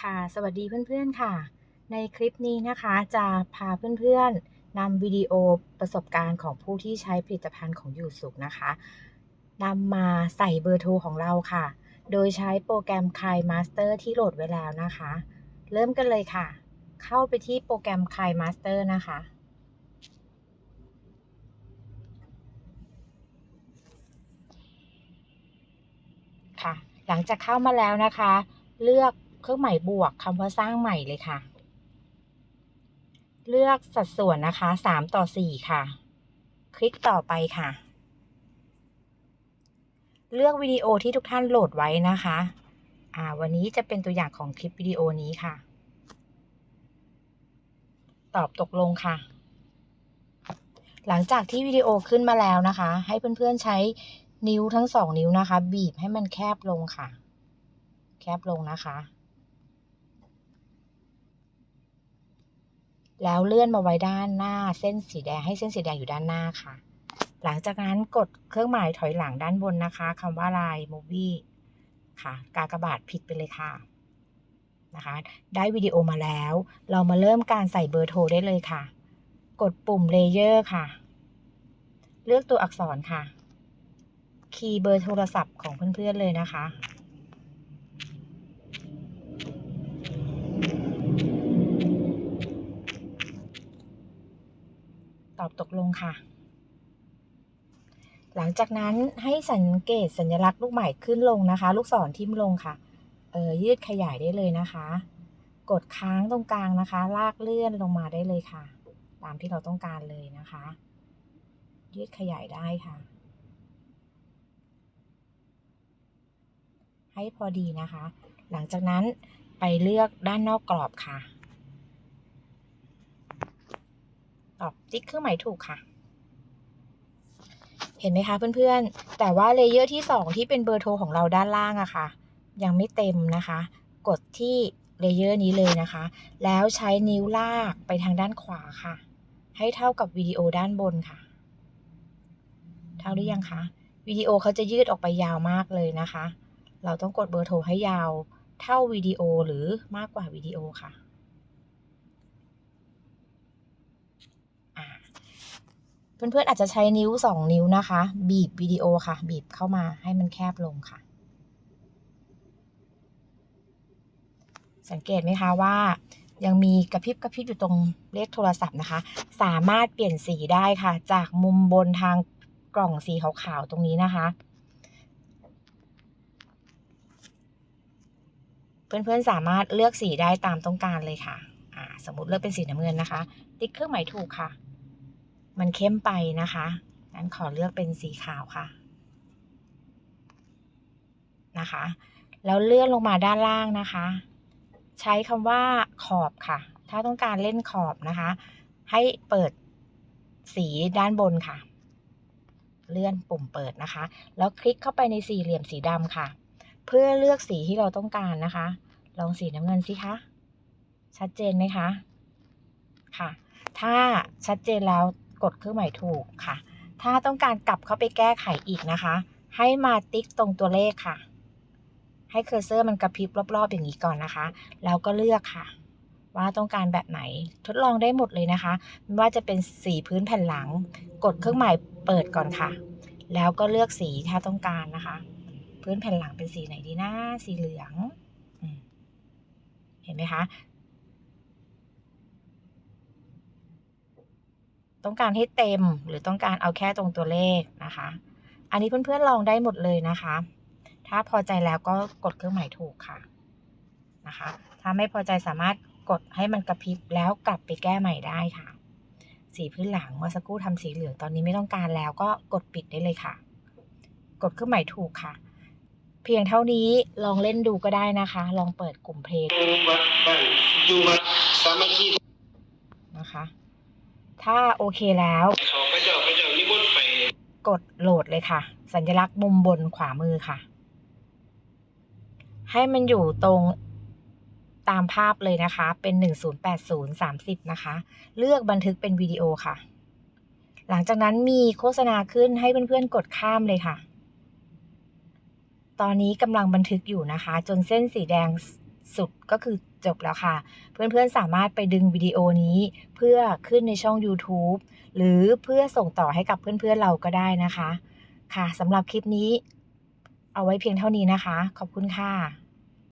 ค่ะ สวัสดีเพื่อนๆค่ะ ในคลิปนี้นะคะจะพาเพื่อนๆนำวิดีโอประสบการณ์ของผู้ที่ใช้ผลิตภัณฑ์ของยูสุนะคะนำมาใส่เบอร์โทรของเราค่ะ โดยใช้โปรแกรม k าย Master ที่โหลดไว้แล้วนะคะ เริ่มกันเลยค่ะ เข้าไปที่โปรแกรม k าย Master นะคะค่ะ หลังจากเข้ามาแล้วนะคะ เลือก เครื่องหมายบวกคำว่าสร้างใหม่เลยค่ะ เลือกสัดส่วนนะคะ3ต่อ4ค่ะ คลิกต่อไปค่ะ เลือกวิดีโอที่ทุกท่านโหลดไว้นะคะอ่าวันนี้จะเป็นตัวอย่างของคลิปวิดีโอนี้ค่ะ ตอบตกลงค่ะ หลังจากที่วิดีโอขึ้นมาแล้วนะคะ ให้เพื่อนๆใช้นิ้วทั้งสองนิ้วนะคะ บีบให้มันแคบลงค่ะ แคบลงนะคะ แล้วเลื่อนมาไว้ด้านหน้าเส้นสีแดงให้เส้นสีแดงอยู่ด้านหน้าค่ะ หลังจากนั้นกดเครื่องหมายถอยหลังด้านบนนะคะคำว่าลาย movie ค่ะ กากบาทผิดไปเลยค่ะนะคะ ได้วิดีโอมาแล้ว เรามาเริ่มการใส่เบอร์โทรได้เลยค่ะ กดปุ่มเลเยอร์ค่ะ เลือกตัวอักษรค่ะ คีย์เบอร์โทรศัพท์ของเพื่อนๆเลยนะคะ ตกลงค่ะ หลังจากนั้นให้สังเกตสัญลักษณ์ลูกใหม่ขึ้นลงนะคะ ลูกศรทิ่มลงค่ะ เออยืดขยายได้เลยนะคะ กดค้างตรงกลางนะคะ ลากเลื่อนลงมาได้เลยค่ะ ตามที่เราต้องการเลยนะคะ ยืดขยายได้ค่ะ ให้พอดีนะคะ หลังจากนั้นไปเลือกด้านนอกกรอบค่ะ ตอบติ๊กเครื่องหมายถูกค่ะ เห็นไหมคะเพื่อนๆ แต่ว่าเลเยอร์ที่ 2 ที่เป็นเบอร์โทรของเราด้านล่างอะค่ะ ยังไม่เต็มนะคะ กดที่เลเยอร์นี้เลยนะคะ แล้วใช้นิ้วลากไปทางด้านขวาค่ะ ให้เท่ากับวิดีโอด้านบนค่ะ เท่าหรือยังคะวิดีโอเขาจะยืดออกไปยาวมากเลยนะคะ เราต้องกดเบอร์โทรให้ยาว เท่าวิดีโอหรือมากกว่าวิดีโอค่ะ เพื่อนๆอาจจะใช้นิ้ว 2 นิ้วนะคะ บีบวิดีโอค่ะ บีบเข้ามาให้มันแคบลงค่ะ สังเกตไหมคะว่า ยังมีกระพริบกระพริบอยู่ตรงเลขโทรศัพท์นะคะ สามารถเปลี่ยนสีได้ค่ะ จากมุมบนทางกล่องสีขาวๆตรงนี้นะคะ เพื่อนๆสามารถเลือกสีได้ตามต้องการเลยค่ะอ่าสมมติเลือกเป็นสีน้ำเงินนะคะ ติ๊กเครื่องหมายถูกค่ะ มันเข้มไปนะคะงั้นขอเลือกเป็นสีขาวค่ะ นะคะ แล้วเลื่อนลงมาด้านล่างนะคะ ใช้คำว่าขอบค่ะ ถ้าต้องการเล่นขอบนะคะ ให้เปิดสีด้านบนค่ะ เลื่อนปุ่มเปิดนะคะ แล้วคลิกเข้าไปในสี่เหลี่ยมสีดำค่ะ เพื่อเลือกสีที่เราต้องการนะคะ ลองสีน้ำเงินสิคะชัดเจนไหมคะ ค่ะ ถ้าชัดเจนแล้ว กดเครื่องหมายถูกค่ะ ถ้าต้องการกลับเข้าไปแก้ไขอีกนะคะ ให้มาติ๊กตรงตัวเลขค่ะ ให้เคอร์เซอร์มันกระพริบรอบๆอย่างนี้ก่อนนะคะ แล้วก็เลือกค่ะ ว่าต้องการแบบไหนทดลองได้หมดเลยนะคะไม่ว่าจะเป็นสีพื้นแผ่นหลัง กดเครื่องหมายเปิดก่อนค่ะ แล้วก็เลือกสีถ้าต้องการนะคะ พื้นแผ่นหลังเป็นสีไหนดีนะสีเหลืองเห็นไหมคะ ต้องการให้เต็มหรือต้องการเอาแค่ตรงตัวเลขนะคะ อันนี้เพื่อนๆลองได้หมดเลยนะคะ ถ้าพอใจแล้วก็กดเครื่องหมายถูกค่ะนะคะ ถ้าไม่พอใจสามารถกดให้มันกระพริบแล้วกลับไปแก้ใหม่ได้ค่ะ สีพื้นหลังเมื่อสักครู่ทำสีเหลืองตอนนี้ไม่ต้องการแล้วก็กดปิดได้เลยค่ะ กดเครื่องหมายถูกค่ะ เพียงเท่านี้ลองเล่นดูก็ได้นะคะ ลองเปิดกลุ่มเพลงนะคะ ถ้าโอเคแล้วเขาพระเจ้าพระเจ้านิมนต์ไปกดโหลดเลยค่ะ สัญลักษณ์มุมบนขวามือค่ะ ให้มันอยู่ตรงตามภาพเลยนะคะ เป็น 1080 30 นะคะ เลือกบันทึกเป็นวิดีโอค่ะ หลังจากนั้นมีโฆษณาขึ้นให้เพื่อนๆ กดข้ามเลยค่ะ ตอนนี้กำลังบันทึกอยู่นะคะ จนเส้นสีแดง สุดก็คือจบแล้วค่ะ เพื่อนๆสามารถไปดึงวิดีโอนี้ เพื่อขึ้นในช่อง YouTube หรือเพื่อส่งต่อให้กับเพื่อนๆเราก็ได้นะคะ ค่ะสำหรับคลิปนี้ เอาไว้เพียงเท่านี้นะคะ ขอบคุณค่ะ